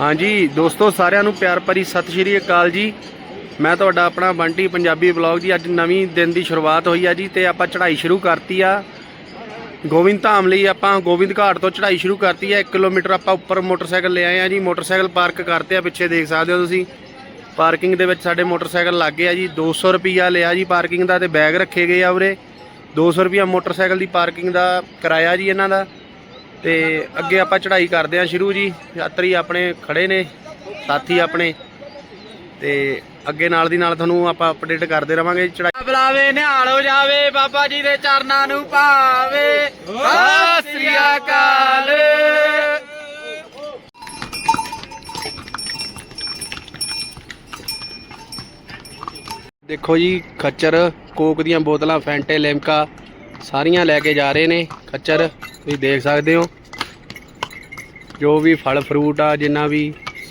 ਹਾਂਜੀ, ਦੋਸਤੋ, ਸਾਰਿਆਂ ਨੂੰ ਪਿਆਰ ਭਰੀ ਸਤਿ ਸ਼੍ਰੀ ਅਕਾਲ ਜੀ। ਮੈਂ ਤੁਹਾਡਾ ਆਪਣਾ ਬੰਟੀ ਪੰਜਾਬੀ ਬਲੌਗ ਜੀ। ਅੱਜ ਨਵੀਂ ਦਿਨ ਦੀ ਸ਼ੁਰੂਆਤ ਹੋਈ ਆ ਜੀ ਤੇ ਆਪਾਂ ਚੜ੍ਹਾਈ ਸ਼ੁਰੂ ਕਰਤੀ ਆ। ਗੋਬਿੰਦ ਧਾਮ ਲਈ ਆਪਾਂ ਗੋਬਿੰਦ ਘਾਟ ਤੋਂ ਚੜ੍ਹਾਈ ਸ਼ੁਰੂ ਕਰਤੀ ਆ। 1 ਕਿਲੋਮੀਟਰ ਆਪਾਂ ਉੱਪਰ ਮੋਟਰਸਾਈਕਲ ਲੈ ਆਏ ਆ ਜੀ। ਮੋਟਰਸਾਈਕਲ ਪਾਰਕ ਕਰਤੇ ਆ, ਪਿੱਛੇ ਦੇਖ ਸਕਦੇ ਹੋ ਤੁਸੀਂ। ਪਾਰਕਿੰਗ ਦੇ ਵਿੱਚ ਸਾਡੇ ਮੋਟਰਸਾਈਕਲ ਲੱਗ ਗਿਆ ਆ ਜੀ 200 ਰੁਪਿਆ ਲਿਆ ਜੀ ਪਾਰਕਿੰਗ ਦਾ ਤੇ ਬੈਗ ਰੱਖੇ ਗਏ ਆ ਉਰੇ। 200 ਰੁਪਿਆ ਮੋਟਰਸਾਈਕਲ ਦੀ ਪਾਰਕਿੰਗ ਦਾ ਕਿਰਾਇਆ ਜੀ ਇਹਨਾਂ ਦਾ। ਤੇ ਅੱਗੇ ਆਪਾਂ ਚੜ੍ਹਾਈ ਕਰਦੇ ਹਾਂ ਸ਼ੁਰੂ ਜੀ। ਯਾਤਰੀ ਆਪਣੇ ਖੜੇ ਨੇ ਸਾਥੀ ਆਪਣੇ। ਤੇ ਅੱਗੇ ਨਾਲ ਦੀ ਨਾਲ ਤੁਹਾਨੂੰ ਆਪਾਂ ਅਪਡੇਟ ਕਰਦੇ ਰਵਾਂਗੇ ਚੜ੍ਹਾਈ। ਬੁਲਾਵੇ ਨਿਹਾਲ ਹੋ ਜਾਵੇ ਬਾਬਾ ਜੀ ਦੇ ਚਰਨਾਂ ਨੂੰ ਭਾਵੇ। ਸਤਿ ਸ੍ਰੀ ਅਕਾਲ। ਦੇਖੋ ਜੀ ਖੱਚਰ ਕੋਕ ਦੀਆਂ ਬੋਤਲਾਂ ਫੈਂਟੇ ਲਿਮਕਾ ਸਾਰੀਆਂ ਲੈ ਕੇ ਜਾ ਰਹੇ ਨੇ ਖੱਚਰ ਤੁਸੀਂ ਦੇਖ ਸਕਦੇ ਹੋ। ਜੋ ਵੀ ਫਲ ਫਰੂਟ ਆ ਜਿੰਨਾ ਵੀ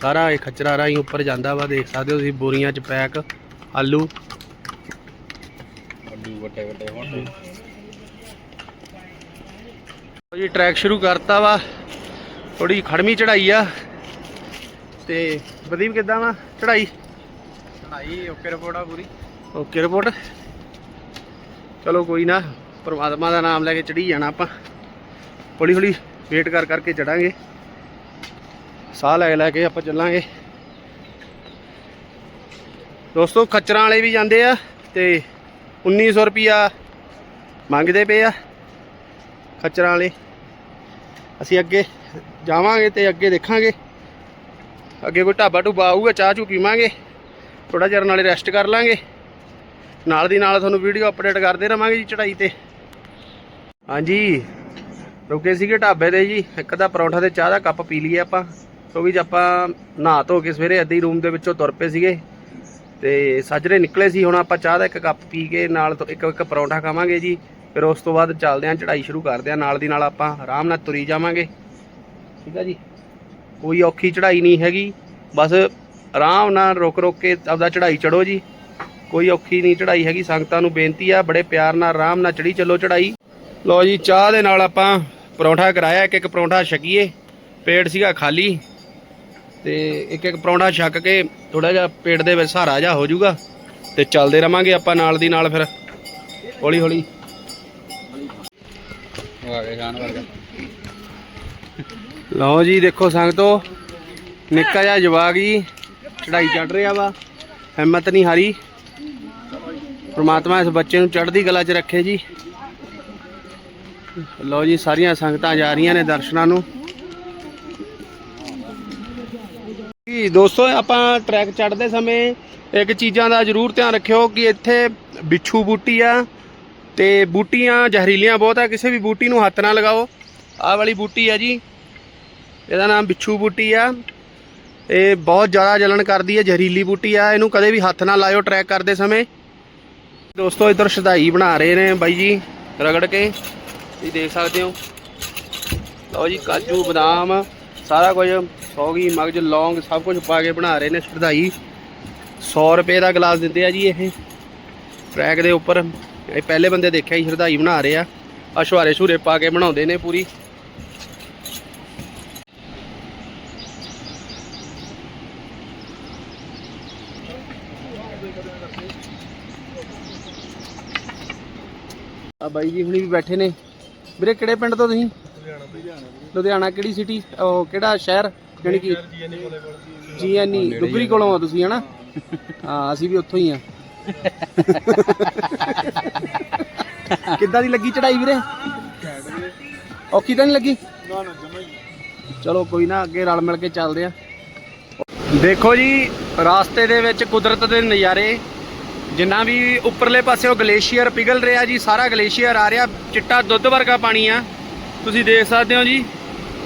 ਸਾਰਾ ਇਹ ਖੱਚਰਾ ਰਾਹੀਂ ਉੱਪਰ ਜਾਂਦਾ ਵਾ ਦੇਖ ਸਕਦੇ ਹੋ ਤੁਸੀਂ ਬੋਰੀਆਂ 'ਚ ਪੈਕ ਆਲੂ। ਆਲੂ ਵੱਡੇ ਵੱਡੇ ਹੋਣ। ਜੀ ਟਰੈਕ ਸ਼ੁਰੂ ਕਰਤਾ ਵਾ। ਥੋੜੀ ਖੜਮੀ ਚੜਾਈ ਆ। ਤੇ ਪ੍ਰਦੀਪ ਕਿੱਦਾਂ ਵਾ? ਚੜਾਈ ਚੜਾਈ ਓਕੇ ਰਿਪੋਰਟ ਆ ਪੂਰੀ। Okay report. ਚਲੋ ਕੋਈ ਨਾ। ਪਰਮਾਤਮਾ ਦਾ ਨਾਮ ਲੈ ਕੇ ਚੜੀ ਜਾਣਾ ਆਪਾਂ। ਹੌਲੀ ਹੌਲੀ ਵੇਟ ਕਰ ਕਰਕੇ ਚੜਾਂਗੇ। ਸਾਹ ਲੈ ਲੈ ਕੇ ਆਪਾਂ ਚੱਲਾਂਗੇ। ਦੋਸਤੋ, ਖੱਚਰਾਂ ਵਾਲੇ ਵੀ ਜਾਂਦੇ ਆ ਤੇ 1900 ਰੁਪਿਆ ਮੰਗਦੇ ਪਏ ਆ ਖੱਚਰਾਂ ਵਾਲੇ। ਅਸੀਂ ਅੱਗੇ ਜਾਵਾਂਗੇ ਤੇ ਅੱਗੇ ਦੇਖਾਂਗੇ। ਅੱਗੇ ਕੋਈ ਢਾਬਾ ਢੁੱਬਾ ਆਊਗਾ, ਚਾਹ ਚੂ ਪੀਵਾਂਗੇ। ਥੋੜਾ ਜਿਹਾ ਨਾਲੇ ਰੈਸਟ ਕਰ ਲਾਂਗੇ। ਨਾਲ ਦੀ ਨਾਲ ਤੁਹਾਨੂੰ ਵੀਡੀਓ ਅਪਡੇਟ ਕਰਦੇ ਰਵਾਂਗੇ ਜੀ ਚੜਾਈ ਤੇ। ਹਾਂਜੀ। ਰੁਕੇ ਸੀਗੇ ਢਾਬੇ ਤੇ ਜੀ, ਇੱਕ ਦਾ ਪਰੌਂਠਾ ਤੇ ਚਾਹ ਦਾ ਕੱਪ ਪੀ ਲਈਏ ਆਪਾਂ। ਕਿਉਂਕਿ ਜੇ ਆਪਾਂ ਨਹਾ ਧੋ ਕੇ ਸਵੇਰੇ ਅੱਧੀ ਰੂਮ ਦੇ ਵਿੱਚੋਂ ਤੁਰ ਪਏ ਸੀਗੇ। ਤੇ ਸੱਜਰੇ ਨਿਕਲੇ ਸੀ, ਹੁਣ ਆਪਾਂ ਚਾਹ ਦਾ ਇੱਕ ਕੱਪ ਪੀ ਕੇ ਨਾਲ ਇੱਕ ਇੱਕ ਪਰੌਂਠਾ ਖਾਵਾਂਗੇ ਜੀ। ਫਿਰ ਉਸ ਤੋਂ ਬਾਅਦ ਚੱਲਦੇ ਆਂ ਚੜਾਈ ਸ਼ੁਰੂ ਕਰਦੇ ਆਂ। ਨਾਲ ਦੀ ਨਾਲ ਆਪਾਂ ਆਰਾਮ ਨਾਲ ਤੁਰੀ ਜਾਵਾਂਗੇ। ਠੀਕ ਆ ਜੀ। ਕੋਈ ਔਖੀ ਚੜਾਈ ਨਹੀਂ ਹੈਗੀ। ਬਸ ਆਰਾਮ ਨਾਲ ਰੁਕ ਰੁਕ ਕੇ ਆਪਦਾ ਚੜਾਈ ਚੜੋ ਜੀ। ਕੋਈ ਔਖੀ ਨਹੀਂ ਚੜਾਈ ਹੈਗੀ। ਸੰਗਤਾਂ ਨੂੰ ਬੇਨਤੀ ਆ, ਬੜੇ ਪਿਆਰ ਨਾਲ, ਆਰਾਮ ਨਾਲ ਚੜੀ ਚੱਲੋ ਚੜਾਈ ਲਓ ਜੀ ਚਾਹ ਦੇ ਨਾਲ ਆਪਾਂ ਪਰੌਂਠਾ ਕਰਾਇਆ ਇੱਕ ਇੱਕ ਪਰੌਂਠਾ ਛਕੀਏ। ਪੇਟ ਸੀਗਾ ਖਾਲੀ। ਤੇ ਇੱਕ ਇੱਕ ਪਰੌਂਠਾ ਛਕ ਕੇ ਥੋੜਾ ਜਿਹਾ ਪੇਟ ਦੇ ਵਿੱਚ ਸਹਾਰਾ ਜਿਹਾ ਹੋ ਜਾਊਗਾ। ਤੇ ਚੱਲਦੇ ਰਵਾਂਗੇ ਆਪਾਂ ਨਾਲ ਦੀ ਨਾਲ ਫਿਰ। ਹੌਲੀ ਹੌਲੀ ਆ ਵਰਗਾ। ਲਓ ਜੀ ਦੇਖੋ ਸੰਗਤੋ ਨਿੱਕਾ ਜਿਹਾ ਜਵਾਗ ਜੀ ਚੜਾਈ ਚੜ ਰਿਹਾ ਵਾ। ਹਿੰਮਤ ਨਹੀਂ ਹਾਰੀ। ਪ੍ਰਮਾਤਮਾ ਇਸ ਬੱਚੇ ਨੂੰ ਚੜ੍ਹਦੀ ਕਲਾ 'ਚ ਰੱਖੇ ਜੀ। ਲਓ ਜੀ, ਸਾਰੀਆਂ ਸੰਗਤਾਂ ਜਾ ਰਹੀਆਂ ਨੇ ਦਰਸ਼ਨਾਂ ਨੂੰ। ਜੀ, ਦੋਸਤੋ, ਆਪਾਂ ਟਰੈਕ ਚੜ੍ਹਦੇ ਸਮੇਂ ਇੱਕ ਚੀਜ਼ਾਂ ਦਾ ਜ਼ਰੂਰ ਧਿਆਨ ਰੱਖਿਓ ਕਿ ਇੱਥੇ ਬਿੱਛੂ ਬੂਟੀ ਆ ਤੇ ਬੂਟੀਆਂ ਜ਼ਹਿਰੀਲੀਆਂ ਬਹੁਤ ਆ। ਕਿਸੇ ਵੀ ਬੂਟੀ ਨੂੰ ਹੱਥ ਨਾ ਲਗਾਓ। ਆਹ ਵਾਲੀ ਬੂਟੀ ਆ ਜੀ। ਇਹਦਾ ਨਾਮ ਬਿੱਛੂ ਬੂਟੀ ਆ। ਇਹ ਬਹੁਤ ਜ਼ਿਆਦਾ ਜਲਣ ਕਰਦੀ ਹੈ ਜ਼ਹਿਰੀਲੀ ਬੂਟੀ ਆ। ਇਹਨੂੰ ਕਦੇ ਵੀ ਹੱਥ ਨਾ ਲਾਇਓ ਟਰੈਕ ਕਰਦੇ ਸਮੇਂ। ਦੋਸਤੋ, ਇੱਧਰ ਸ਼ਦਾਈ ਬਣਾ ਰਹੇ ਨੇ ਬਾਈ ਜੀ, ਰਗੜ ਕੇ। ਤੁਸੀਂ ਦੇਖ ਸਕਦੇ ਹੋ। ਲਓ ਜੀ, ਕਾਜੂ, ਬਦਾਮ, ਸਾਰਾ ਕੁਝ, ਸੌਗੀ, ਮਗਜ, ਲੌਂਗ, ਸਭ ਕੁਝ ਪਾ ਕੇ ਬਣਾ ਰਹੇ ਨੇ ਸ਼ਰਦਾਈ। 100 ਰੁਪਏ ਦਾ ਗਲਾਸ ਦਿੰਦੇ ਆ ਜੀ ਇਹ। ਟਰੈਕ ਦੇ ਉੱਪਰ, ਇਹ ਪਹਿਲੇ ਬੰਦੇ ਦੇਖਿਆ ਜੀ, ਸ਼ਰਦਾਈ ਬਣਾ ਰਹੇ ਆ। ਆ ਸ਼ੁਹਾਰੇ ਸ਼ੂਰੇ ਪਾ ਕੇ ਬਣਾਉਂਦੇ ਨੇ ਪੂਰੀ। ਆ ਬਾਈ ਜੀ ਹੁਣੀ ਵੀ ਬੈਠੇ ਨੇ। ਵੀਰੇ ਕਿਹੜੇ ਪਿੰਡ ਤੋਂ ਤੁਸੀਂ? ਲੁਧਿਆਣਾ ਕਿਹੜੀ ਸਿਟੀ ਉਹ ਕਿਹੜਾ ਸ਼ਹਿਰ? ਜਾਣੀ ਕਿ ਜੀਐਨਈ ਡੁਗਰੀ ਕੋਲੋਂ ਆ ਤੁਸੀਂ ਹਨਾ? ਹਾਂ ਅਸੀਂ ਵੀ ਉੱਥੋਂ ਹੀ ਆ। ਕਿੱਦਾਂ ਦੀ ਲੱਗੀ ਚੜਾਈ ਵੀਰੇ? ਔਖੀ ਤਾਂ ਨਹੀਂ ਲੱਗੀ? ਚਲੋ ਕੋਈ ਨਾ ਅੱਗੇ ਰਲ ਮਿਲ ਕੇ ਚੱਲਦੇ ਆ। ਦੇਖੋ ਜੀ ਰਾਸਤੇ ਦੇ ਵਿੱਚ ਕੁਦਰਤ ਦੇ ਨਜ਼ਾਰੇ ਜਿੰਨਾ ਵੀ ਉੱਪਰਲੇ ਪਾਸੇ ਉਹ ਗਲੇਸ਼ੀਅਰ ਪਿਘਲ ਰਿਹਾ ਜੀ, ਸਾਰਾ ਗਲੇਸ਼ੀਅਰ ਆ ਰਿਹਾ। ਚਿੱਟਾ ਦੁੱਧ ਵਰਗਾ ਪਾਣੀ ਆ। ਤੁਸੀਂ ਦੇਖ ਸਕਦੇ ਹੋ ਜੀ,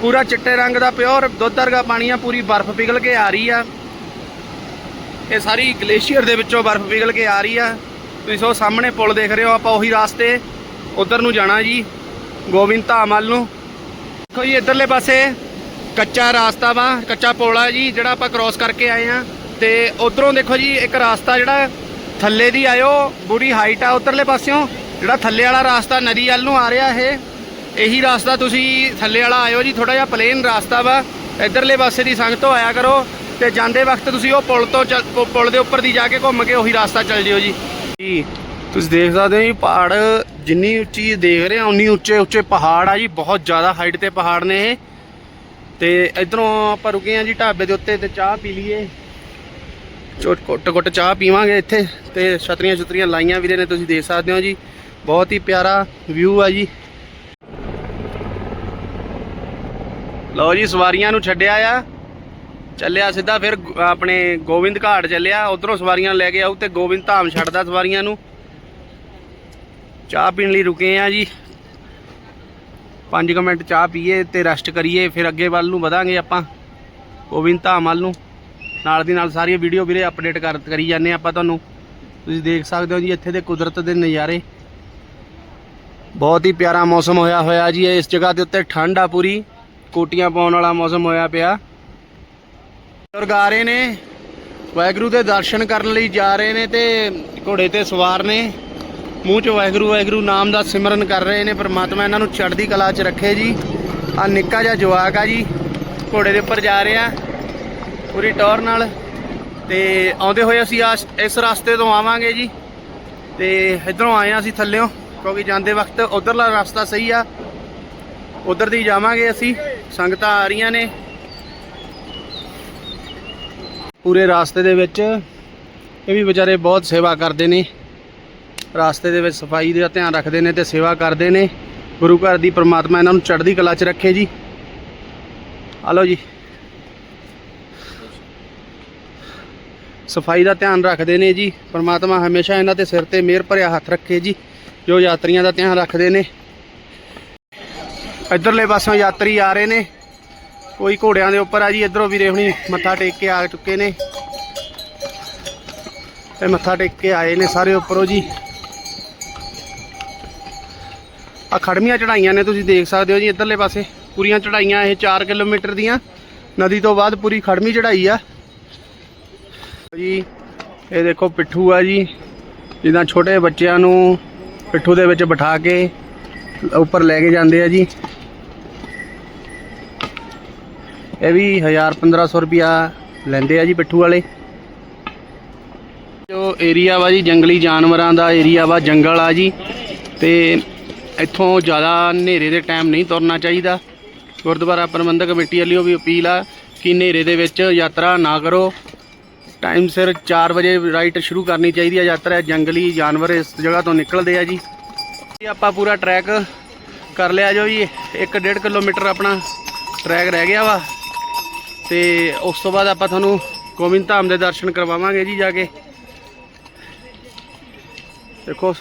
ਪੂਰਾ ਚਿੱਟੇ ਰੰਗ ਦਾ ਪਿਓਰ ਦੁੱਧ ਵਰਗਾ ਪਾਣੀ ਆ, ਪੂਰੀ ਬਰਫ਼ ਪਿਘਲ ਕੇ ਆ ਰਹੀ ਆ। ਇਹ ਸਾਰੀ ਗਲੇਸ਼ੀਅਰ ਦੇ ਵਿੱਚੋਂ ਬਰਫ਼ ਪਿਘਲ ਕੇ ਆ ਰਹੀ ਆ। ਤੁਸੀਂ ਸੋ ਸਾਹਮਣੇ ਪੁਲ ਦੇਖ ਰਹੇ ਹੋ, ਆਪਾਂ ਉਹੀ ਰਾਸਤੇ ਉਧਰ ਨੂੰ ਜਾਣਾ ਜੀ, ਗੋਬਿੰਦ ਧਾਮ ਵੱਲ ਨੂੰ। ਦੇਖੋ ਜੀ, ਇਧਰਲੇ ਪਾਸੇ ਕੱਚਾ ਰਾਸਤਾ ਵਾ, ਕੱਚਾ ਪੁਲ ਆ ਜੀ, ਜਿਹੜਾ ਆਪਾਂ ਕ੍ਰਾਸ ਕਰਕੇ ਆਏ ਆ। ਤੇ ਉਧਰੋਂ ਦੇਖੋ ਜੀ, ਇੱਕ ਰਾਸਤਾ ਜਿਹੜਾ ਥੱਲੇ ਦੀ ਆਇਓ, ਬੁਰੀ ਹਾਈਟ ਆ ਉਧਰਲੇ ਪਾਸਿਓਂ। ਜਿਹੜਾ ਥੱਲੇ ਵਾਲਾ ਰਾਸਤਾ ਨਦੀ ਵੱਲ ਨੂੰ ਆ ਰਿਹਾ ਇਹ, ਇਹੀ ਰਾਸਤਾ ਤੁਸੀਂ ਥੱਲੇ ਵਾਲਾ ਆਇਓ ਜੀ ਥੋੜਾ ਜਿਹਾ ਪਲੇਨ ਰਾਸਤਾ ਵਾ। ਇਧਰਲੇ ਪਾਸੇ ਦੀ ਸੰਗਤ ਤੋਂ ਆਇਆ ਕਰੋ ਤੇ ਜਾਂਦੇ ਵਕਤ ਤੁਸੀਂ ਉਹ ਪੁਲ ਤੋਂ ਚੱਲ- ਪੁਲ ਦੇ ਉੱਪਰ ਦੀ ਜਾ ਕੇ ਘੁੰਮ ਕੇ ਉਹੀ ਰਸਤਾ ਚੱਲ ਜਿਓ ਜੀ। ਜੀ, ਤੁਸੀਂ ਦੇਖ ਸਕਦੇ ਹੋ ਜੀ, ਪਹਾੜ ਜਿੰਨੀ ਉੱਚੀ ਦੇਖ ਰਹੇ ਆ, ਉਨੀ ਉੱਚੇ ਉੱਚੇ ਪਹਾੜ ਆ ਜੀ, ਬਹੁਤ ਜ਼ਿਆਦਾ ਹਾਈਟ ਤੇ ਪਹਾੜ ਨੇ ਇਹ। ਤੇ ਇਧਰੋਂ ਆਪਾਂ ਰੁਕੇ ਆ ਜੀ, ਢਾਬੇ ਦੇ ਉੱਤੇ ਤੇ ਚਾਹ ਪੀ ਲਈਏ। ਚੋਟ ਕੁੱਟ ਕੁੱਟ ਚਾਹ ਪੀਵਾਂਗੇ ਇੱਥੇ ਤੇ ਛਤਰੀਆਂ ਛਤਰੀਆਂ ਲਾਈਆਂ ਵੀਰੇ ਨੇ, ਤੁਸੀਂ ਦੇਖ ਸਕਦੇ ਹੋ ਜੀ। ਬਹੁਤ ਹੀ ਪਿਆਰਾ ਵਿਊ ਆ ਜੀ। ਲਓ ਜੀ, ਸਵਾਰੀਆਂ ਨੂੰ ਛੱਡਿਆ ਆ। ਚੱਲਿਆ ਸਿੱਧਾ ਫਿਰ ਆਪਣੇ ਗੋਬਿੰਦ ਘਾਟ ਚੱਲਿਆ। ਉਧਰੋਂ ਸਵਾਰੀਆਂ ਲੈ ਕੇ ਆਉ ਤੇ ਗੋਬਿੰਦ ਧਾਮ ਛੱਡਦਾ ਸਵਾਰੀਆਂ ਨੂੰ। ਚਾਹ ਪੀਣ ਲਈ ਰੁਕੇ ਆ ਜੀ। 5 ਮਿੰਟ ਚਾਹ ਪੀਏ ਤੇ ਰੈਸਟ ਕਰੀਏ, ਫਿਰ ਅੱਗੇ ਵੱਲ ਨੂੰ ਵਧਾਂਗੇ ਆਪਾਂ। ਗੋਬਿੰਦ ਧਾਮ ਵੱਲ ਨੂੰ। ਨਾਲ ਦੀ ਨਾਲ ਸਾਰੀਆਂ ਵੀਡੀਓ ਵੀਰੇ ਅਪਡੇਟ ਕਰ ਕਰੀ ਜਾਂਦੇ ਆਪਾਂ ਤੁਹਾਨੂੰ। ਤੁਸੀਂ ਦੇਖ ਸਕਦੇ ਹੋ ਜੀ, ਇੱਥੇ ਦੇ ਕੁਦਰਤ ਦੇ ਨਜ਼ਾਰੇ। ਬਹੁਤ ਹੀ ਪਿਆਰਾ ਮੌਸਮ ਹੋਇਆ ਹੋਇਆ ਜੀ, ਇਸ ਜਗ੍ਹਾ ਦੇ ਉੱਤੇ ਠੰਡ ਆ ਪੂਰੀ। ਕੋਟੀਆਂ ਪਾਉਣ ਵਾਲਾ ਮੌਸਮ ਹੋਇਆ ਪਿਆ। ਬਜ਼ੁਰਗ ਆ ਰਹੇ ਨੇ ਵਾਹਿਗੁਰੂ ਦੇ ਦਰਸ਼ਨ ਕਰਨ ਲਈ ਜਾ ਰਹੇ ਨੇ ਤੇ ਘੋੜੇ ਤੇ ਸਵਾਰ ਨੇ। ਮੂੰਹ 'ਚ ਵਾਹਿਗੁਰੂ ਵਾਹਿਗੁਰੂ ਨਾਮ ਦਾ ਸਿਮਰਨ ਕਰ ਰਹੇ ਨੇ, ਪਰਮਾਤਮਾ ਇਹਨਾਂ ਨੂੰ ਚੜ੍ਹਦੀ ਕਲਾ 'ਚ ਰੱਖੇ ਜੀ। ਆ ਨਿੱਕਾ ਜਿਹਾ ਜਵਾਕ ਆ ਜੀ, ਘੋੜੇ ਦੇ ਉੱਪਰ ਜਾ ਰਹੇ। ਆ ਪੂਰੀ ਟੌਰ ਨਾਲ ਤੇ ਆਉਂਦੇ ਹੋਏ ਅਸੀਂ ਆ ਇਸ ਰਸਤੇ ਤੋਂ ਆਵਾਂਗੇ ਜੀ ਤੇ ਇਧਰੋਂ ਆਏ ਆ ਅਸੀਂ ਥੱਲਿਓਂ, ਕਿਉਂਕਿ ਜਾਂਦੇ ਵਕਤ ਉਧਰਲਾ ਰਸਤਾ ਸਹੀ ਆ। ਉਧਰ ਦੀ ਜਾਵਾਂਗੇ ਅਸੀਂ, ਸੰਗਤਾਂ ਆ ਰਹੀਆਂ ਨੇ। ਪੂਰੇ ਰਾਸਤੇ ਦੇ ਵਿੱਚ ਇਹ ਵੀ ਵਿਚਾਰੇ ਬਹੁਤ ਸੇਵਾ ਕਰਦੇ ਨੇ। ਰਾਸਤੇ ਦੇ ਵਿੱਚ ਸਫ਼ਾਈ ਦਾ ਧਿਆਨ ਰੱਖਦੇ ਨੇ ਤੇ ਸੇਵਾ ਕਰਦੇ ਨੇ। ਗੁਰੂ ਘਰ ਦੀ ਪ੍ਰਮਾਤਮਾ ਇਹਨਾਂ ਨੂੰ ਚੜ੍ਹਦੀ ਕਲਾ 'ਚ ਰੱਖੇ ਜੀ। ਆ ਲਓ ਜੀ। ਸਫ਼ਾਈ ਦਾ ਧਿਆਨ ਰੱਖਦੇ ਨੇ ਜੀ। ਪਰਮਾਤਮਾ ਹਮੇਸ਼ਾ ਇਹਨਾਂ ਦੇ ਸਿਰ ਤੇ ਮਿਹਰ ਭਰਿਆ ਹੱਥ ਰੱਖੇ ਜੀ, ਜੋ ਯਾਤਰੀਆਂ ਦਾ ਧਿਆਨ ਰੱਖਦੇ ਨੇ। ਇਧਰਲੇ ਪਾਸੋਂ ਯਾਤਰੀ ਆ ਰਹੇ ਨੇ। ਕੋਈ ਘੋੜਿਆਂ ਦੇ ਉੱਪਰ ਆ ਜੀ। ਇਧਰੋਂ ਵੀਰੇ ਹੁਣੀ ਮੱਥਾ ਟੇਕ ਕੇ ਆ ਚੁੱਕੇ ਨੇ। ਇਹ ਮੱਥਾ ਟੇਕ ਕੇ ਆਏ ਨੇ ਸਾਰੇ ਉੱਪਰੋਂ ਜੀ। ਆ ਖੜਮੀਆਂ ਚੜਾਈਆਂ ਨੇ, ਤੁਸੀਂ ਦੇਖ ਸਕਦੇ ਹੋ ਜੀ ਇਧਰਲੇ ਪਾਸੇ। ਪੂਰੀਆਂ ਚੜਾਈਆਂ ਇਹ 4 ਕਿਲੋਮੀਟਰ ਦੀਆਂ। ਨਦੀ ਤੋਂ ਬਾਅਦ ਪੂਰੀ ਖੜਮੀ ਚੜਾਈ ਆ। ਜੀ। ਇਹ ਦੇਖੋ ਪਿੱਠੂ ਆ ਜੀ, ਜਿੱਦਾਂ ਛੋਟੇ ਬੱਚਿਆਂ ਨੂੰ ਪਿੱਠੂ ਦੇ ਵਿੱਚ ਬਿਠਾ ਕੇ ਉੱਪਰ ਲੈ ਕੇ ਜਾਂਦੇ ਆ ਜੀ। ਇਹ ਵੀ 1000 1500 ਰੁਪਿਆ ਲੈਂਦੇ ਆ ਜੀ ਪਿੱਠੂ ਵਾਲੇ। ਜੋ ਏਰੀਆ ਵਾ ਜੀ, ਜੰਗਲੀ ਜਾਨਵਰਾਂ ਦਾ ਏਰੀਆ ਵਾ, ਜੰਗਲ ਆ ਜੀ। ਤੇ ਇੱਥੋਂ ਜ਼ਿਆਦਾ ਹਨੇਰੇ ਦੇ ਟਾਈਮ ਨਹੀਂ ਤੁਰਨਾ ਚਾਹੀਦਾ। ਗੁਰਦੁਆਰਾ ਪ੍ਰਬੰਧਕ ਕਮੇਟੀ ਵੱਲੋਂ ਵੀ ਅਪੀਲ ਆ ਕਿ ਹਨੇਰੇ ਦੇ ਵਿੱਚ ਯਾਤਰਾ ਨਾ ਕਰੋ। ਟਾਈਮ ਸਿਰ 4 ਵਜੇ ਰਾਈਟ ਸ਼ੁਰੂ ਕਰਨੀ ਚਾਹੀਦੀ ਹੈ ਯਾਤਰਾ ਜੰਗਲੀ ਜਾਨਵਰ ਇਸ ਜਗ੍ਹਾ ਤੋਂ ਨਿਕਲਦੇ ਆ ਜੀ। ਆਪਾਂ ਪੂਰਾ ਟਰੈਕ ਕਰ ਲਿਆ ਜੋ ਜੀ 1.5 ਕਿਲੋਮੀਟਰ ਆਪਣਾ ਟਰੈਕ ਰਹਿ ਗਿਆ ਵਾ। ਤੇ ਉਸ ਤੋਂ ਬਾਅਦ ਆਪਾਂ ਤੁਹਾਨੂੰ ਗੋਬਿੰਦ ਧਾਮ ਦੇ ਦਰਸ਼ਨ ਕਰਵਾਵਾਂਗੇ ਜੀ ਜਾ ਕੇ। ਦੇਖੋ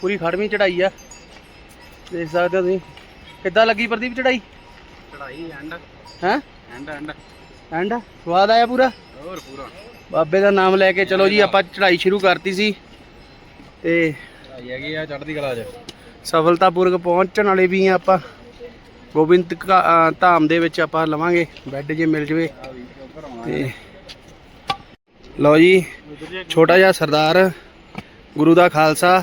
ਪੂਰੀ ਖੜਵੀਂ ਚੜਾਈ ਆ। ਦੇਖ ਸਕਦੇ ਹੋ ਤੁਸੀਂ। ਕਿੱਦਾਂ ਲੱਗੀ ਪ੍ਰਦੀਪ ਚੜਾਈ ਚੜਾਈ ਐਂਡ ਹੈ? ਐਂਡ ਐਂਡ ਐਂਡ ਸਵਾਦ ਆਇਆ ਪੂਰਾ? ਹੋਰ ਪੂਰਾ। ਬਾਬੇ ਦਾ ਨਾਮ ਲੈ ਕੇ ਚਲੋ ਜੀ ਆਪਾਂ ਚੜਾਈ ਸ਼ੁਰੂ ਕਰਤੀ ਸੀ। ਤੇ ਚੜਾਈ ਹੈਗੀ ਆ ਚੜ੍ਹਦੀ ਕਲਾ 'ਚ। ਸਫਲਤਾਪੂਰਵਕ ਪਹੁੰਚਣ ਵਾਲੇ ਵੀ ਆ ਆਪਾਂ। ਗੋਬਿੰਦ ਧਾਮ ਦੇ ਵਿੱਚ ਆਪਾਂ ਲਵਾਂਗੇ ਬੈੱਡ ਜੇ ਮਿਲ ਜਵੇ। ਤੇ ਲਓ ਜੀ ਛੋਟਾ ਜਿਹਾ ਸਰਦਾਰ ਗੁਰੂ ਦਾ ਖਾਲਸਾ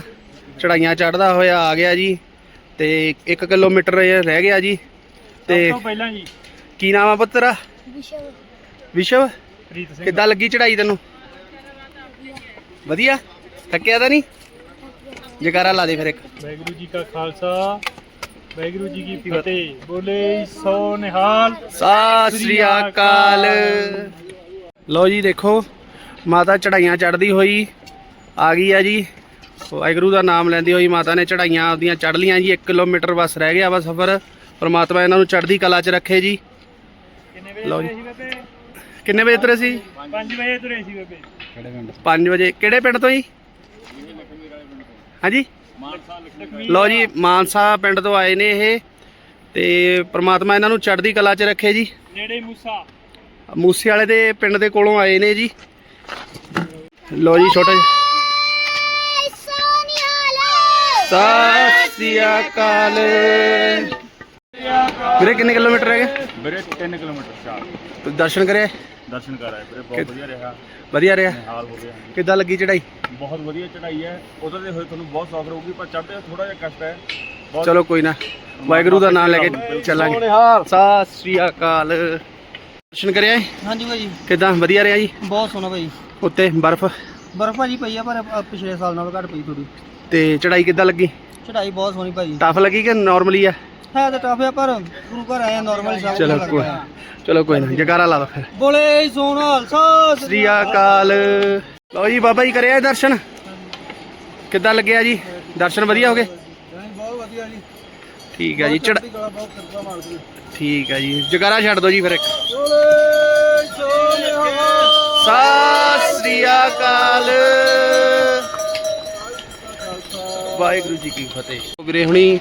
ਚੜਾਈਆਂ ਚੜਦਾ ਹੋਇਆ ਆ ਗਿਆ ਜੀ। ਤੇ 1 ਕਿਲੋਮੀਟਰ ਰਹਿ ਗਿਆ ਜੀ। ਤੇ ਪਹਿਲਾਂ ਜੀ। ਕੀ ਨਾਮ ਆ ਪੁੱਤਰਾ? ਵਿਸ਼ਵ। ਵਿਸ਼ਵ? ਪ੍ਰੀਤ ਸਿੰਘ। ਕਿੱਦਾਂ ਲੱਗੀ ਚੜਾਈ ਤੈਨੂੰ? ਵਧੀਆ? ਥੱਕਿਆ ਤਾਂ ਨਹੀਂ? ਜਕਾਰਾ ਲਾ ਦੇ ਫਿਰ ਇੱਕ। ਵਾਹਿਗੁਰੂ ਜੀ ਕਾ ਖਾਲਸਾ ਵਾਹਿਗੁਰੂ ਜੀ ਕੀ ਫਤਿਹ। ਬੋਲੇ ਸੋ ਨਿਹਾਲ। ਸਤਿ ਸ੍ਰੀ ਅਕਾਲ। ਲਓ ਜੀ ਦੇਖੋ ਮਾਤਾ ਚੜਾਈਆਂ ਚੜਦੀ ਹੋਈ ਆ ਗਈ ਆ ਜੀ। ਵਾਹਿਗੁਰੂ ਦਾ ਨਾਮ ਲੈਂਦੀ ਹੋਈ ਮਾਤਾ ਨੇ ਚੜਾਈਆਂ ਆਪਦੀਆਂ ਚੜ ਲੀਆਂ ਜੀ। 1 ਕਿਲੋਮੀਟਰ ਬਸ ਰਹਿ ਗਿਆ ਵਾ ਸਫ਼ਰ। ਪਰਮਾਤਮਾ ਇਹਨਾਂ ਨੂੰ ਚੜ੍ਹਦੀ ਕਲਾ 'ਚ ਰੱਖੇ ਜੀ। ਲਓ ਜੀ। ਕਿੰਨੇ ਵਜੇ ਤੁਰੇ ਸੀ? 5 ਵਜੇ ਤੁਰੇ ਸੀ ਬੇਬੇ। ਕਿਹੜੇ ਪਿੰਡ 5 ਵਜੇ। ਕਿਹੜੇ ਪਿੰਡ ਤੋਂ ਜੀ? ਹਾਂਜੀ? ਲਓ ਜੀ ਮਾਨਸਾ ਪਿੰਡ ਤੋਂ ਆਏ ਨੇ ਇਹ। ਤੇ ਪ੍ਰਮਾਤਮਾ ਇਹਨਾਂ ਨੂੰ ਚੜ੍ਹਦੀ ਕਲਾ 'ਚ ਰੱਖੇ ਜੀ। ਨੇੜੇ ਮੂਸਾ। ਮੂਸੇ ਵਾਲੇ ਦੇ ਪਿੰਡ ਦੇ ਕੋਲੋਂ ਆਏ ਨੇ ਜੀ। ਲਓ ਜੀ ਛੋਟਾ ਸੋਨੀਆਲੇ ਸਤਿ ਸ੍ਰੀ ਅਕਾਲ। ਵੀਰੇ ਕਿੰਨੇ ਕਿਲੋਮੀਟਰ ਹੈਗੇ? ਵੀਰੇ 3 ਕਿਲੋਮੀਟਰ ਚਾਲ ਤੁਸੀਂ ਦਰਸ਼ਨ ਕਰੇ ਦਰਸ਼ਨ ਕਰ ਆਏ ਵੀਰੇ ਬਹੁਤ ਵਧੀਆ ਰਿਹਾ। ਵਧੀਆ ਰਿਹਾ? ਹਾਲ ਹੋ ਗਿਆ। ਕਿੱਦਾਂ ਲੱਗੀ ਚੜਾਈ ਬਹੁਤ ਵਧੀਆ ਚੜਾਈ ਹੈ। ਉਧਰ ਹੋਏ ਤੁਹਾਨੂੰ ਬਹੁਤ ਸੌਖ ਰਹੂਗੀ ਪਰ ਚੜ੍ਹਦੇ ਥੋੜਾ ਜਿਹਾ ਕਸ਼ਟ ਹੈ। ਬਹੁਤ ਚਲੋ ਕੋਈ ਨਾ। ਵਾਹਿਗੁਰੂ ਦਾ ਨਾਮ ਲੈ ਕੇ ਚੱਲਾਂਗੇ। ਸਤਿ ਸ੍ਰੀ ਅਕਾਲ। ਦਰਸ਼ਨ ਕਰਿਆ? ਹਾਂਜੀ ਭਾਜੀ ਕਿੱਦਾਂ ਵਧੀਆ ਰਿਹਾ ਜੀ? ਬਹੁਤ ਸੋਹਣਾ ਭਾਜੀ ਉੱਤੇ ਬਰਫ਼? ਬਰਫ਼ ਭਾਜੀ ਪਈ ਆ ਪਰ ਅ- ਪਿਛਲੇ ਸਾਲ ਨਾਲੋਂ ਘੱਟ ਪਈ ਥੋੜੀ ਤੇ ਚੜਾਈ ਕਿੱਦਾਂ ਲੱਗੀ? ਚੜਾਈ ਬਹੁਤ ਸੋਹਣੀ ਭਾਜੀ। ਟਫ ਲੱਗੀ ਕਿ ਨਾਰਮਲੀ ਆ? ਹੈ ਤਾਂ ਟਫ ਆ ਪਰ ਗੁਰੂ ਘਰ ਆਏ ਨਾਰਮਲ ਸਭ ਚਲੋ ਕੋਈ। ਚਲੋ ਕੋਈ ਨਾ ਜਗਾਰਾ ਲਾ ਦੋ ਫਿਰ। ਬੋਲੇ ਸੋਹਣਾ ਸਤਿ ਸ੍ਰੀ ਅਕਾਲ। ਲਓ ਜੀ ਬਾਬਾ ਜੀ ਕਰਿਆ ਦਰਸ਼ਨ? ਕਿੱਦਾਂ ਲੱਗਿਆ ਜੀ? ਦਰਸ਼ਨ ਵਧੀਆ ਹੋ ਗਏ? ਬਹੁਤ ਵਧੀਆ ਜੀ। ਠੀਕ ਹੈ ਜੀ ਚੜ ਠੀਕ ਹੈ ਜੀ ਜਗਾਰਾ ਛੱਡ ਦਿਓ ਜੀ ਫਿਰ ਇੱਕ। ਸਤਿ ਸ੍ਰੀ ਅਕਾਲ। ਵਾਹਿਗੁਰੂ ਜੀ ਕੀ ਫਤਿਹ। ਵੀਰੇ ਹੁਣੀ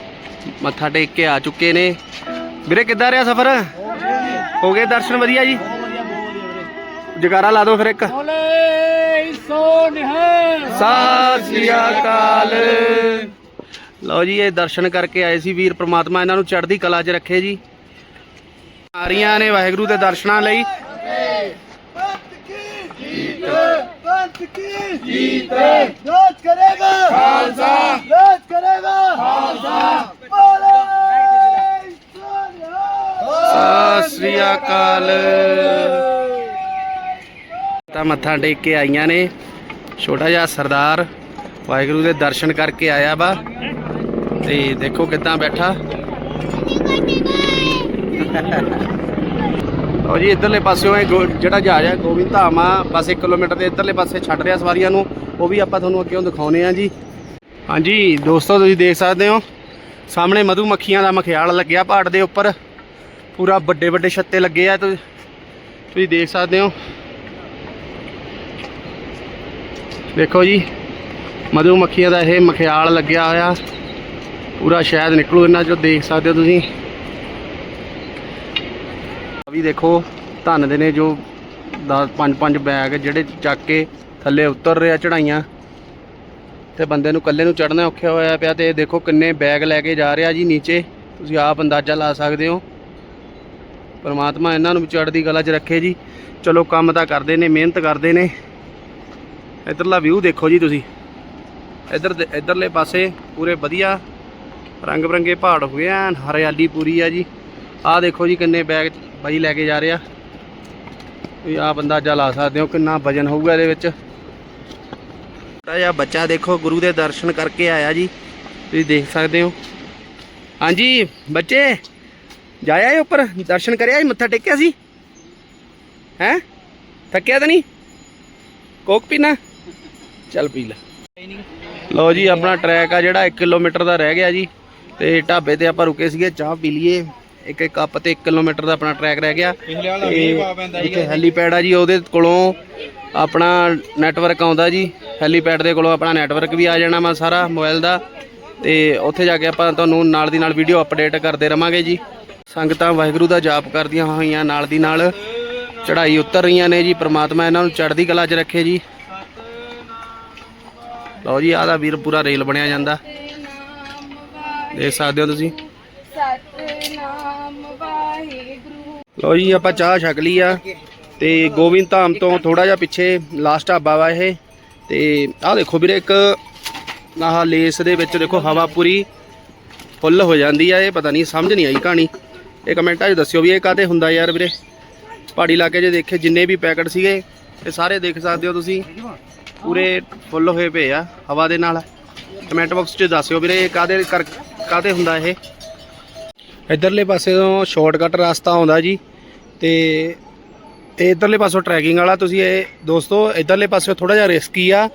ਮੱਥਾ ਟੇਕ ਕੇ ਆ ਚੁੱਕੇ ਨੇ। ਵੀਰੇ ਕਿੱਦਾਂ ਰਿਹਾ ਸਫ਼ਰ? ਹੋ ਗਏ ਦਰਸ਼ਨ ਵਧੀਆ ਜੀ? ਜਗਾਰਾ ਲਾ ਦਿਓ ਫਿਰ ਇੱਕ। ਸਤਿ ਸ੍ਰੀ ਅਕਾਲ। ਲਓ ਜੀ ਇਹ ਦਰਸ਼ਨ ਕਰਕੇ ਆਏ ਸੀ ਵੀਰ ਪ੍ਰਮਾਤਮਾ ਇਹਨਾਂ ਨੂੰ ਚੜ੍ਹਦੀ ਕਲਾ 'ਚ ਰੱਖੇ ਜੀ। ਆ ਰਹੀਆਂ ਨੇ ਵਾਹਿਗੁਰੂ ਦੇ ਦਰਸ਼ਨਾਂ ਲਈ। ਪੰਥ ਕੀ ਜੀਤ ਰਾਜ ਕਰੇਗਾ। ਖਾਲਸਾ। ਰਾਜ ਕਰੇਗਾ। ਖਾਲਸਾ। ਸਤਿ ਸ੍ਰੀ ਅਕਾਲ। ਤਾਂ ਮੱਥਾ ਟੇਕ ਕੇ ਆਈਆਂ ਨੇ। ਛੋਟਾ ਜਿਹਾ ਸਰਦਾਰ ਵਾਹਿਗੁਰੂ ਦੇ ਦਰਸ਼ਨ ਕਰਕੇ ਆਇਆ ਵਾ। ਤੇ ਦੇਖੋ ਕਿੱਦਾਂ ਬੈਠਾ। ਲਓ ਜੀ, ਇਧਰਲੇ ਪਾਸਿਓਂ ਇਹ ਗੋ- ਜਿਹੜਾ ਜਹਾਜ਼ ਹੈ, ਗੋਬਿੰਦ ਧਾਮ ਆ। ਬਸ 1 ਕਿਲੋਮੀਟਰ ਦੇ ਇਧਰਲੇ ਪਾਸੇ ਛੱਡ ਰਿਹਾ ਸਵਾਰੀਆਂ ਨੂੰ। ਉਹ ਵੀ ਆਪਾਂ ਤੁਹਾਨੂੰ ਅੱਗੇੋਂ ਦਿਖਾਉਨੇ ਆ ਜੀ। ਹਾਂਜੀ, ਦੋਸਤੋ, ਤੁਸੀਂ ਦੇਖ ਸਕਦੇ ਹੋ। ਸਾਹਮਣੇ ਮਧੂ ਮੱਖੀਆਂ ਦਾ ਮਖਿਆਲ ਲੱਗਿਆ ਪਹਾੜ ਦੇ ਉੱਪਰ। ਪੂਰਾ ਵੱਡੇ ਵੱਡੇ ਛੱਤੇ ਲੱਗੇ ਆ ਤੁਸੀਂ ਦੇਖ ਸਕਦੇ ਹੋ। ਦੇਖੋ ਜੀ ਮਧੂ ਮੱਖੀਆਂ ਦਾ ਇਹ ਮਖਿਆਲ ਲੱਗਿਆ ਹੋਇਆ। ਪੂਰਾ ਸ਼ਾਇਦ ਨਿਕਲੂ ਇਹਨਾਂ ਚੋਂ, ਦੇਖ ਸਕਦੇ ਹੋ ਤੁਸੀਂ। ਆ ਵੀ ਦੇਖੋ, ਧੰਨ ਦੇ ਨੇ ਜੋ 10 ਪੰਜ ਪੰਜ ਬੈਗ ਜਿਹੜੇ ਚੱਕ ਕੇ ਥੱਲੇ ਉਤਰ ਰਿਹਾ ਚੜਾਈਆਂ ਤੇ ਬੰਦੇ ਨੂੰ ਇਕੱਲੇ ਨੂੰ ਚੜਨਾ ਔਖਾ ਹੋਇਆ ਪਿਆ ਤੇ ਇਹ ਦੇਖੋ ਕਿੰਨੇ ਬੈਗ ਲੈ ਕੇ ਜਾ ਰਿਹਾ ਜੀ ਨੀਚੇ। ਤੁਸੀਂ ਆਪ ਅੰਦਾਜ਼ਾ ਲਾ ਸਕਦੇ ਹੋ। ਪਰਮਾਤਮਾ ਇਹਨਾਂ ਨੂੰ ਚੜ੍ਹਦੀ ਕਲਾ 'ਚ ਰੱਖੇ ਜੀ। ਚਲੋ ਕੰਮ ਤਾਂ ਕਰਦੇ ਨੇ, ਮਿਹਨਤ ਕਰਦੇ ਨੇ। ਇਧਰਲਾ ਵਿਊ ਦੇਖੋ ਜੀ ਤੁਸੀਂ। ਇਧਰ ਇਧਰਲੇ ਪਾਸੇ ਪੂਰੇ ਵਧੀਆ ਰੰਗ ਬਰੰਗੇ ਪਹਾੜ ਹੋਏ ਗਏ ਐਨ ਹਰਿਆਲੀ ਪੂਰੀ ਆ ਜੀ। ਆਹ ਦੇਖੋ ਜੀ ਕਿੰਨੇ ਬੈਗ ਬਾਈ ਲੈ ਕੇ ਜਾ ਰਿਹਾ ਵੀ ਤੁਸੀਂ ਬੰਦਾ ਜਾ ਲਾ ਸਕਦੇ ਹੋ, ਕਿੰਨਾ ਵਜਨ ਹੋਊਗਾ ਇਹਦੇ ਵਿੱਚ। ਛੋਟਾ ਜਿਹਾ ਬੱਚਾ ਦੇਖੋ, ਗੁਰੂ ਦੇ ਦਰਸ਼ਨ ਕਰਕੇ ਆਇਆ ਜੀ। ਤੁਸੀਂ ਦੇਖ ਸਕਦੇ ਹੋ। ਹਾਂਜੀ, ਬੱਚੇ। ਜਾਇਆ ਏ ਉੱਪਰ? ਦਰਸ਼ਨ ਕਰਿਆ ਸੀ ਮੱਥਾ ਟੇਕਿਆ ਸੀ? ਹੈ? ਥੱਕਿਆ ਤਾਂ ਨਹੀਂ? ਕੋਕ ਪੀਣਾ ਚੱਲ ਪੀ ਲੈ। ਲਓ ਜੀ ਆਪਣਾ ਟਰੈਕ ਆ ਜਿਹੜਾ 1 ਕਿਲੋਮੀਟਰ ਦਾ ਰਹਿ ਗਿਆ ਜੀ। ਤੇ ਢਾਬੇ ਤੇ ਆਪਾਂ ਰੁਕੇ ਸੀਗੇ ਚਾਹ ਪੀ ਲਈਏ। ਇੱਕ ਇੱਕ ਕੱਪ ਤੇ 1 ਕਿਲੋਮੀਟਰ ਦਾ ਆਪਣਾ ਟਰੈਕ ਰਹਿ ਗਿਆ। ਇੱਥੇ ਹੈਲੀਪੈਡ ਆ ਜੀ ਉਹਦੇ ਕੋਲੋਂ ਆਪਣਾ ਨੈਟਵਰਕ ਆਉਂਦਾ ਜੀ। ਹੈਲੀਪੈਡ ਦੇ ਕੋਲੋਂ ਆਪਣਾ ਨੈਟਵਰਕ ਵੀ ਆ ਜਾਣਾ ਵਾ ਸਾਰਾ ਮੋਬਾਈਲ ਦਾ। ਤੇ ਉੱਥੇ ਜਾ ਕੇ ਆਪਾਂ ਤੁਹਾਨੂੰ ਨਾਲ ਦੀ ਨਾਲ ਵੀਡੀਓ ਅਪਡੇਟ ਕਰਦੇ ਰਵਾਂਗੇ ਜੀ। ਸੰਗਤਾਂ ਵਾਹਿਗੁਰੂ ਦਾ ਜਾਪ ਕਰਦੀਆਂ ਹੋਈਆਂ ਨਾਲ ਦੀ ਨਾਲ ਚੜ੍ਹਾਈ ਉਤਰ ਰਹੀਆਂ ਨੇ ਜੀ, ਪ੍ਰਮਾਤਮਾ ਇਹਨਾਂ ਨੂੰ ਚੜ੍ਹਦੀ ਕਲਾ 'ਚ ਰੱਖੇ ਜੀ। ਲਓ ਜੀ, ਆਹ ਦਾ ਵੀਰ ਪੂਰਾ ਰੇਲ ਬਣਿਆ ਜਾਂਦਾ। ਦੇਖ ਸਕਦੇ ਹੋ ਤੁਸੀਂ। ਲਓ ਜੀ, ਆਪਾਂ ਚਾਹ ਛਕ ਲਈ ਆ ਤੇ ਗੋਬਿੰਦ ਧਾਮ ਤੋਂ ਥੋੜਾ ਜਿਹਾ ਪਿੱਛੇ ਲਾਸਟ ਢਾਬਾ ਵਾ ਇਹ। ਤੇ ਆਹ ਦੇਖੋ ਵੀਰੇ, ਇੱਕ ਆਹ ਲੇਸ ਦੇ ਵਿੱਚ ਦੇਖੋ ਹਵਾ ਪੂਰੀ ਫੁੱਲ ਹੋ ਜਾਂਦੀ ਆ, ਇਹ ਪਤਾ ਨਹੀਂ, ਸਮਝ ਨਹੀਂ ਆਈ ਕਹਾਣੀ। ਇਹ ਕਮੈਂਟਾਂ 'ਚ ਦੱਸਿਓ ਵੀ ਇਹ ਕਾਤੇ ਹੁੰਦਾ ਯਾਰ ਵੀਰੇ? ਪਹਾੜੀ ਇਲਾਕੇ 'ਚ ਦੇਖੇ ਜਿੰਨੇ ਵੀ ਪੈਕਟ ਸੀਗੇ, ਇਹ ਸਾਰੇ ਦੇਖ ਸਕਦੇ ਹੋ ਤੁਸੀਂ। ਪੂਰੇ ਫੁੱਲ ਹੋਏ ਪਏ ਆ, ਹਵਾ ਦੇ ਨਾਲ। ਕਮੈਂਟ ਬਾਕਸ 'ਚ ਦੱਸਿਓ ਵੀਰੇ, ਇਹ ਕਾਦੇ ਕਰ ਕਾਤੇ ਹੁੰਦਾ ਇਹ? ਇਧਰਲੇ ਪਾਸੇ ਤੋਂ ਸ਼ਾਰਟਕਟ ਰਸਤਾ ਆਉਂਦਾ ਜੀ, ਤੇ ਤੇ ਇਧਰਲੇ ਪਾਸੋਂ ਟਰੈਕਿੰਗ ਵਾਲਾ ਤੁਸੀਂ ਇਹ ਦੋਸਤੋ, ਇਧਰਲੇ ਪਾਸੇ ਥੋੜਾ ਜਿਹਾ ਰਿਸਕੀ ਆ।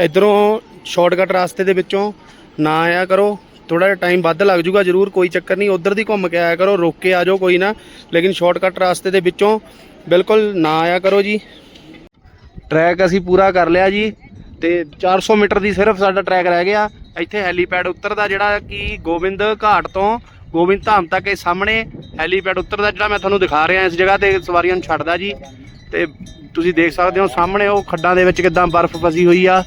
ਇਧਰੋਂ ਸ਼ਾਰਟਕਟ ਰਸਤੇ ਦੇ ਵਿੱਚੋਂ ਨਾ ਆਇਆ ਕਰੋ। ਥੋੜਾ ਜਿਹਾ ਟਾਈਮ ਵੱਧ ਲੱਗ ਜੂਗਾ ਜ਼ਰੂਰ, ਕੋਈ ਚੱਕਰ ਨਹੀਂ, ਉਧਰ ਦੀ ਘੁੰਮ ਕੇ ਆਇਆ ਕਰੋ, ਰੁਕ ਕੇ ਆ ਜਾਓ ਕੋਈ ਨਾ, ਲੇਕਿਨ ਸ਼ਾਰਟਕਟ ਰਸਤੇ ਦੇ ਵਿੱਚੋਂ ਬਿਲਕੁਲ ਨਾ ਆਇਆ ਕਰੋ ਜੀ। ਟਰੈਕ ਅਸੀਂ ਪੂਰਾ ਕਰ ਲਿਆ ਜੀ, ਤੇ 400 ਮੀਟਰ ਦੀ ਸਿਰਫ ਸਾਡਾ ਟਰੈਕ ਰਹਿ ਗਿਆ। ਇੱਥੇ ਹੈਲੀਪੈਡ ਉਤਰਦਾ ਜਿਹੜਾ ਕਿ ਗੋਬਿੰਦ ਘਾਟ ਤੋਂ ਗੋਬਿੰਦ ਧਾਮ ਤੱਕ ਇਹ ਸਾਹਮਣੇ ਹੈਲੀਪੈਡ ਉਤਰਦਾ, ਜਿਹੜਾ ਮੈਂ ਤੁਹਾਨੂੰ ਦਿਖਾ ਰਿਹਾ ਇਸ ਜਗ੍ਹਾ ਤੇ ਸਵਾਰੀਆਂ ਨੂੰ ਛੱਡਦਾ ਜੀ। ਤੇ ਤੁਸੀਂ ਦੇਖ ਸਕਦੇ ਹੋ ਸਾਹਮਣੇ ਉਹ ਖੱਡਾਂ ਦੇ ਵਿੱਚ ਕਿਦਾਂ ਬਰਫ਼ ਫਸੀ ਹੋਈ ਆ।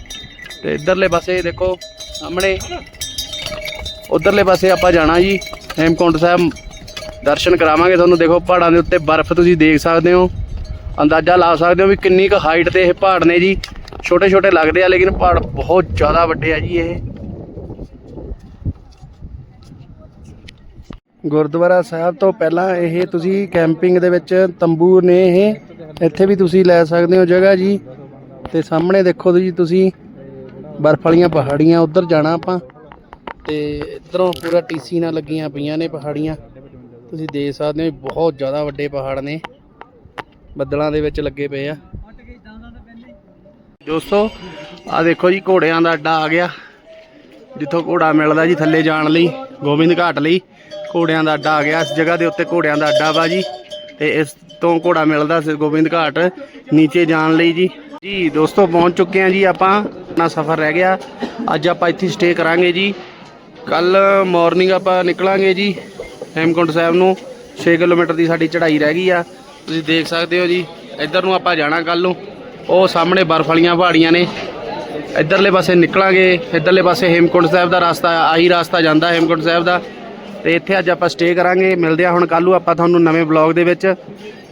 ਤੇ ਇਧਰਲੇ ਪਾਸੇ ਦੇਖੋ, ਸਾਹਮਣੇ ਉਧਰਲੇ ਪਾਸੇ ਆਪਾਂ ਜਾਣਾ ਜੀ, ਹੇਮਕੁੰਟ ਸਾਹਿਬ। ਦਰਸ਼ਨ ਕਰਾਵਾਂਗੇ ਤੁਹਾਨੂੰ। ਦੇਖੋ, ਪਹਾੜਾਂ ਦੇ ਉੱਤੇ ਬਰਫ਼ ਤੁਸੀਂ ਦੇਖ ਸਕਦੇ ਹੋ। ਅੰਦਾਜ਼ਾ ਲਾ ਸਕਦੇ ਹੋ ਵੀ ਕਿੰਨੀ ਕੁ ਹਾਈਟ ਤੇ ਇਹ ਪਹਾੜ ਨੇ ਜੀ। ਛੋਟੇ ਛੋਟੇ ਲੱਗਦੇ ਆ, ਲੇਕਿਨ ਪਹਾੜ ਬਹੁਤ ਜ਼ਿਆਦਾ ਵੱਡੇ ਆ ਜੀ ਇਹ। ਗੁਰਦੁਆਰਾ ਸਾਹਿਬ ਤੋਂ ਪਹਿਲਾਂ ਇਹ ਤੁਸੀਂ ਕੈਂਪਿੰਗ ਦੇ ਵਿੱਚ ਤੰਬੂ ਨੇ ਇਹ। ਇੱਥੇ ਵੀ ਤੁਸੀਂ ਲੈ ਸਕਦੇ ਹੋ ਜਗ੍ਹਾ ਜੀ। ਤੇ ਸਾਹਮਣੇ ਦੇਖੋ ਜੀ, ਤੁਸੀਂ ਬਰਫ਼ ਵਾਲੀਆਂ ਪਹਾੜੀਆਂ, ਉੱਧਰ ਜਾਣਾ ਆਪਾਂ। ਤੇ ਇਧਰੋਂ ਪੂਰਾ ਟੀਸੀ ਨਾਲ ਲੱਗੀਆਂ ਪਈਆਂ ਨੇ ਪਹਾੜੀਆਂ। ਤੁਸੀਂ ਦੇਖ ਸਕਦੇ ਹੋ ਬਹੁਤ ਜ਼ਿਆਦਾ ਵੱਡੇ ਪਹਾੜ ਨੇ। ਬੱਦਲਾਂ ਦੇ ਵਿੱਚ ਲੱਗੇ ਪਏ ਆ। ਦੋਸਤੋ ਆ ਦੇਖੋ ਜੀ, ਘੋੜਿਆਂ ਦਾ ਅੱਡਾ ਆ ਗਿਆ। ਜਿੱਥੋਂ ਘੋੜਾ ਮਿਲਦਾ ਜੀ, ਥੱਲੇ ਜਾਣ ਲਈ, ਗੋਬਿੰਦ ਘਾਟ ਲਈ। ਘੋੜਿਆਂ ਦਾ ਅੱਡਾ ਆ ਗਿਆ। ਇਸ ਜਗ੍ਹਾ ਦੇ ਉੱਤੇ ਘੋੜਿਆਂ ਦਾ ਅੱਡਾ ਵਾ ਜੀ। ਤੇ ਇਸ ਤੋਂ ਘੋੜਾ ਮਿਲਦਾ ਸਿਰ ਗੋਬਿੰਦ ਘਾਟ, ਨੀਚੇ ਜਾਣ ਲਈ ਜੀ। ਜੀ, ਦੋਸਤੋ, ਪਹੁੰਚ ਚੁੱਕੇ ਆ ਜੀ ਆਪਾਂ। ਆਪਣਾ ਸਫ਼ਰ ਰਹਿ ਗਿਆ। ਅੱਜ ਆਪਾਂ ਇੱਥੇ ਸਟੇ ਕਰਾਂਗੇ ਜੀ। ਕੱਲ ਮਾਰਨਿੰਗ ਆਪਾਂ ਨਿਕਲਾਂਗੇ ਜੀ, ਹੇਮਕੁੰਟ ਸਾਹਿਬ ਨੂੰ। 6 ਕਿਲੋਮੀਟਰ ਦੀ ਸਾਡੀ ਚੜ੍ਹਾਈ ਰਹਿ ਗਈ ਆ। ਤੁਸੀਂ ਦੇਖ ਸਕਦੇ ਹੋ ਜੀ, ਇੱਧਰ ਨੂੰ ਆਪਾਂ ਜਾਣਾ ਕੱਲ ਨੂੰ। ਉਹ ਸਾਹਮਣੇ ਬਰਫ਼ ਵਾਲੀਆਂ ਪਹਾੜੀਆਂ ਨੇ। ਇੱਧਰਲੇ ਪਾਸੇ ਨਿਕਲਾਂਗੇ, ਇੱਧਰਲੇ ਪਾਸੇ ਹੇਮਕੁੰਟ ਸਾਹਿਬ ਦਾ ਰਸਤਾ, ਆਹੀ ਰਸਤਾ ਜਾਂਦਾ ਹੇਮਕੁੰਟ ਸਾਹਿਬ ਦਾ। ਤੇ ਇੱਥੇ ਅੱਜ ਆਪਾਂ ਸਟੇ ਕਰਾਂਗੇ। ਮਿਲਦੇ ਆ ਹੁਣ ਕੱਲ੍ਹ ਨੂੰ ਆਪਾਂ ਤੁਹਾਨੂੰ ਨਵੇਂ ਵਲੌਗ ਦੇ ਵਿੱਚ।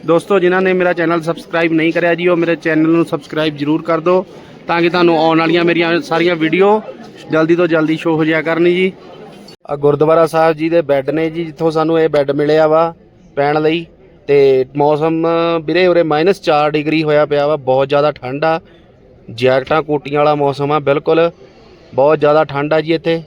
ਦੋਸਤੋ, ਜਿਨ੍ਹਾਂ ਨੇ ਮੇਰਾ ਚੈਨਲ ਸਬਸਕ੍ਰਾਈਬ ਨਹੀਂ ਕਰਿਆ ਜੀ, ਉਹ ਮੇਰੇ ਚੈਨਲ ਨੂੰ ਸਬਸਕ੍ਰਾਈਬ ਜ਼ਰੂਰ ਕਰ ਦਿਓ, ਤਾਂ ਕਿ ਤੁਹਾਨੂੰ ਆਉਣ ਵਾਲੀਆਂ ਮੇਰੀਆਂ ਸਾਰੀਆਂ ਵੀਡੀਓ ਜਲਦੀ ਤੋਂ ਜਲਦੀ ਸ਼ੋ ਹੋ ਜਾਇਆ ਕਰਨੀ ਜੀ। ਆ ਗੁਰਦੁਆਰਾ ਸਾਹਿਬ ਜੀ ਦੇ ਬੈੱਡ ਨੇ ਜੀ, ਜਿੱਥੋਂ ਸਾਨੂੰ ਇਹ ਬੈੱਡ ਮਿਲਿਆ ਵਾ ਪੈਣ ਲਈ। ਤੇ ਮੌਸਮ ਵੀਰੇ ਉਰੇ -4 ਡਿਗਰੀ ਹੋਇਆ ਪਿਆ ਵਾ, ਬਹੁਤ ਜ਼ਿਆਦਾ ਠੰਡ ਆ। ਜੈਕਟਾਂ, ਕੋਟੀਆਂ ਵਾਲਾ ਮੌਸਮ ਆ, ਬਿਲਕੁਲ। ਬਹੁਤ ਜ਼ਿਆਦਾ ਠੰਡ ਆ ਜੀ ਇੱਥੇ।